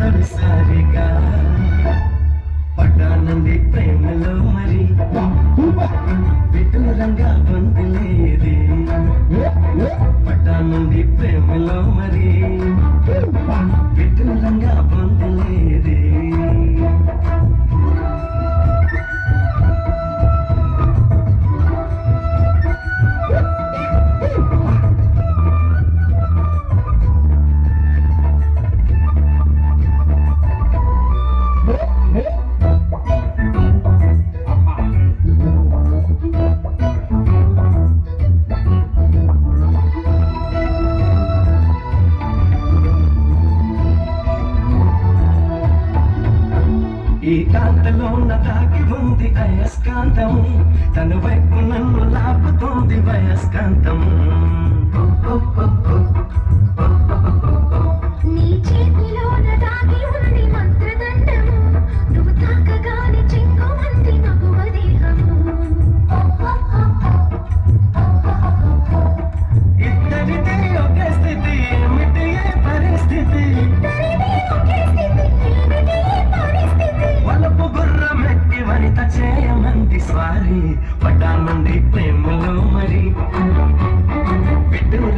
తొలిసారిగా పడ్డానంది ప్రేమలో మరి విటూరంగా పొందలేది పడ్డానంది ప్రేమలో మరి ఈ కాంతలోన దాగి ఉంది అయస్కాంతం. తన వైపు నన్ను లాపుతోంది వయస్కాంతం. వరిత చేయమంది స్వారీ పడ్డానుండి ప్రేమలో మరి.